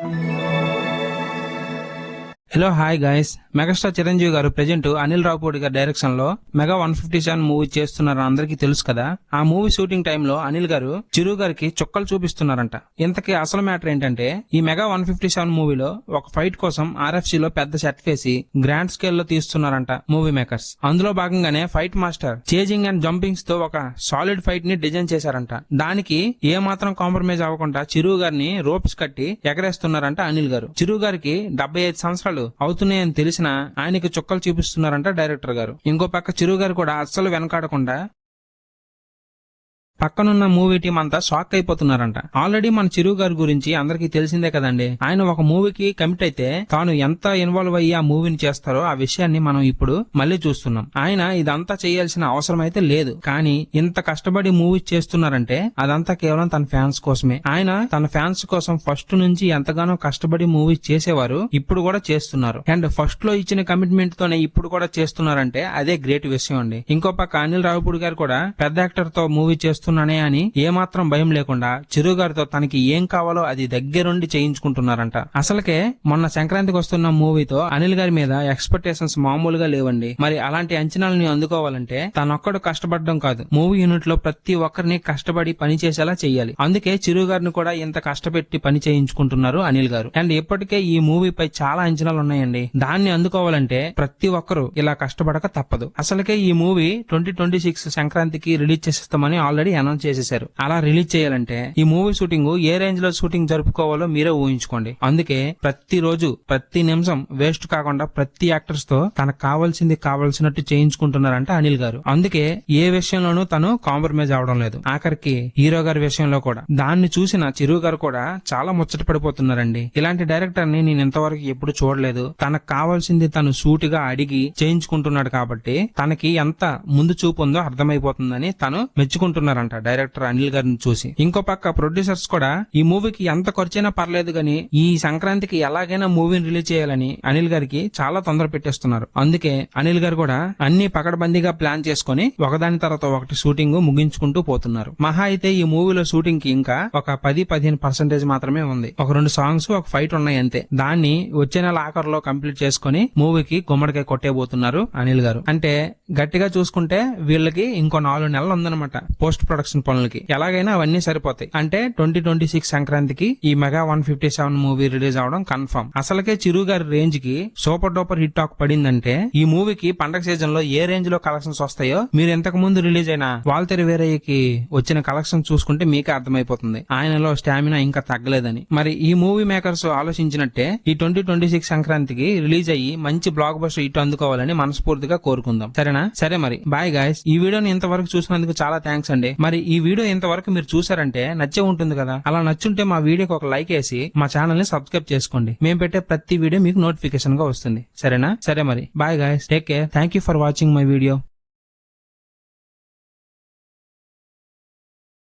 Thank you. Hello hi guys megastar Chiranjeevi garu present Anil Ravipudi గారి డైరెక్షన్లో mega one fifty seven movie చేస్తున్నారని అందరికీ తెలుసు కదా. ఆ మూవీ షూటింగ్ టైంలో అనిల్ గారు చిరు గారికి చుక్కలు చూపిస్తున్నారంట. ఇంతకీ అసలు మ్యాటర్ ఏంటంటే ఈ మెగా వన్ ఫిఫ్టీ సెవెన్ మూవీలో ఒక ఫైట్ కోసం ఆర్ఎఫ్సి లో పెద్ద సెట్ వేసి గ్రాండ్ స్కేల్లో తీస్తున్నారంట మూవీ మేకర్స్ అందులో భాగంగానే ఫైట్ మాస్టర్ చేజింగ్ అండ్ జంపింగ్స్తో ఒక సాలిడ్ ఫైట్ని డిజైన్ చేశారంట. దానికి ఏ మాత్రం కాంప్రమైజ్ అవ్వకుండా చిరు గారిని రోప్స్ కట్టి ఎగరేస్తున్నారంట అనిల్ గారు. చిరు గారికి డెబ్బై ఐదు సంవత్సరాలు అవుతున్నాయని తెలిసినా ఆయనకి చుక్కలు చూపిస్తున్నారంట డైరెక్టర్ గారు. ఇంకో పక్క చిరు గారు కూడా అస్సలు వెనకాడకుండా పక్కనున్న మూవీ టీం అంతా షాక్ అయిపోతున్నారంట. ఆల్రెడీ మన చిరు గారి గురించి అందరికీ తెలిసిందే కదండి. ఆయన ఒక మూవీకి కమిట్ అయితే తాను ఎంత ఇన్వాల్వ్ అయ్యి ఆ మూవీని చేస్తారో ఆ విషయాన్ని మనం ఇప్పుడు మళ్ళీ చూస్తున్నాం. ఆయన ఇదంతా చేయాల్సిన అవసరం అయితే లేదు. కానీ ఇంత కష్టపడి మూవీ చేస్తున్నారంటే అదంతా కేవలం తన ఫ్యాన్స్ కోసమే. ఆయన తన ఫ్యాన్స్ కోసం ఫస్ట్ నుంచి ఎంతగానో కష్టపడి మూవీ చేసేవారు ఇప్పుడు కూడా చేస్తున్నారు. అండ్ ఫస్ట్లో ఇచ్చిన కమిట్మెంట్ తోనే ఇప్పుడు కూడా చేస్తున్నారంటే అదే గ్రేట్ విషయం అండి. ఇంకో పక్క అనిల్ రావుపూడి గారు కూడా పెద్ద యాక్టర్తో మూవీ చేస్తున్నారు. చేస్తున్నానే అని ఏమాత్రం భయం లేకుండా చిరు గారితో తనకి ఏం కావాలో అది దగ్గరుండి చేయించుకుంటున్నారంట. అసలుకే మొన్న సంక్రాంతికి వస్తున్న మూవీతో అనిల్ గారి మీద ఎక్స్పెక్టేషన్స్ మామూలుగా లేవండి. మరి అలాంటి అంచనాలని అందుకోవాలంటే తనొక్కడు కష్టపడడం కాదు. మూవీ యూనిట్లో ప్రతి ఒక్కరిని కష్టపడి పని చేసేలా చేయాలి అందుకే చిరు గారిని కూడా ఇంత కష్టపెట్టి పని చేయించుకుంటున్నారు అనిల్ గారు. అండ్ ఇప్పటికే ఈ మూవీపై చాలా అంచనాలు ఉన్నాయండి. దాన్ని అందుకోవాలంటే ప్రతి ఒక్కరూ ఇలా కష్టపడక తప్పదు. అసలుకే ఈ మూవీ ట్వంటీ ట్వంటీ సిక్స్ సంక్రాంతికి రిలీజ్ చేసేస్తామని ఆల్రెడీ అనౌన్స్ చేసేశారు. అలా రిలీజ్ చేయాలంటే ఈ మూవీ షూటింగ్ ఏ రేంజ్లో షూటింగ్ జరుపుకోవాలో మీరే ఊహించుకోండి. అందుకే ప్రతి రోజు ప్రతి నిమిషం వేస్ట్ కాకుండా ప్రతి యాక్టర్స్తో తనకు కావాల్సింది కావాల్సినట్టు చేయించుకుంటున్నారంట అనిల్ గారు. అందుకే ఏ విషయంలోనూ తను కాంప్రమైజ్ అవడం లేదు. ఆఖరికి హీరో గారి విషయంలో కూడా. దాన్ని చూసిన చిరు గారు కూడా చాలా ముచ్చట పడిపోతున్నారండి. ఇలాంటి డైరెక్టర్ని నేను ఇంతవరకు ఎప్పుడు చూడలేదు. తనకు కావాల్సింది తను సూటిగా అడిగి చేయించుకుంటున్నాడు కాబట్టి తనకి ఎంత ముందు చూపు ఉందో అర్థమైపోతుందని తను మెచ్చుకుంటున్నారంట. డైరెక్టర్ అనిల్ గారిని చూసి. ఇంకో పక్క ప్రొడ్యూసర్స్ కూడా ఈ మూవీకి ఎంత ఖర్చైనా పర్లేదు గాని ఈ సంక్రాంతికి ఎలాగైనా మూవీని రిలీజ్ చేయాలని అనిల్ గారికి చాలా తొందర పెట్టేస్తున్నారు. అందుకే అనిల్ గారు కూడా అన్ని పకడ్బందీగా ప్లాన్ చేసుకుని ఒకదాని తర్వాత ఒకటి షూటింగ్ ముగించుకుంటూ పోతున్నారు. మహా అయితే ఈ మూవీలో షూటింగ్కి ఇంకా ఒక పది పదిహేను పర్సెంటేజ్ మాత్రమే ఉంది. ఒక రెండు సాంగ్స్ ఒక ఫైట్ ఉన్నాయి అంతే. దాన్ని వచ్చే నెల ఆఖరులో కంప్లీట్ చేసుకుని మూవీకి గుమ్మడికాయ కొట్టేబోతున్నారు అనిల్ గారు. అంటే గట్టిగా చూసుకుంటే వీళ్ళకి ఇంకో నాలుగు నెలలు ఉందన్నమాట. పోస్ట్ ప్రొడక్షన్ పనులకి. ఎలాగైనా అవన్నీ సరిపోతాయి. అంటే ట్వంటీ ట్వంటీ సిక్స్ సంక్రాంతికి ఈ mega one fifty seven movie release అవడం కన్ఫర్మ్. అసలుకే చిరు గారి రేంజ్కి సూపర్ డూపర్ హిట్ టాక్ పడిందంటే ఈ మూవీకి పండగ సీజన్లో ఏ రేంజ్లో కలెక్షన్స్ వస్తాయో మీరు ఇంతకు ముందు రిలీజ్ అయిన వాల్తెరి వేరయ్యకి వచ్చిన కలెక్షన్ చూసుకుంటే మీకే అర్థమైపోతుంది. ఆయనలో స్టామినా ఇంకా తగ్గలేదని. మరి ఈ మూవీ మేకర్స్ ఆలోచించినట్టే ఈ ట్వంటీ ట్వంటీ సిక్స్ సంక్రాంతికి రిలీజ్ అయ్యి మంచి బ్లాక్ బస్టర్ హిట్ అందుకోవాలని మనస్ఫూర్తిగా కోరుకుందాం. సరేనా? సరే మరి. Bye guys. ఈ వీడియోని ఇంతవరకు చూసినందుకు చాలా థ్యాంక్స్ అండి. మరి ఈ వీడియో ఇంతవరకు మీరు చూసారంటే నచ్చే ఉంటుంది కదా. అలా నచ్చుంటే మా వీడియోకి ఒక లైక్ వేసి మా ఛానల్ని సబ్స్క్రైబ్ చేసుకోండి. మేము పెట్టే ప్రతి వీడియో మీకు నోటిఫికేషన్గా వస్తుంది. సరేనా? సరే మరి. Bye guys. Take care. Thank you for watching my video.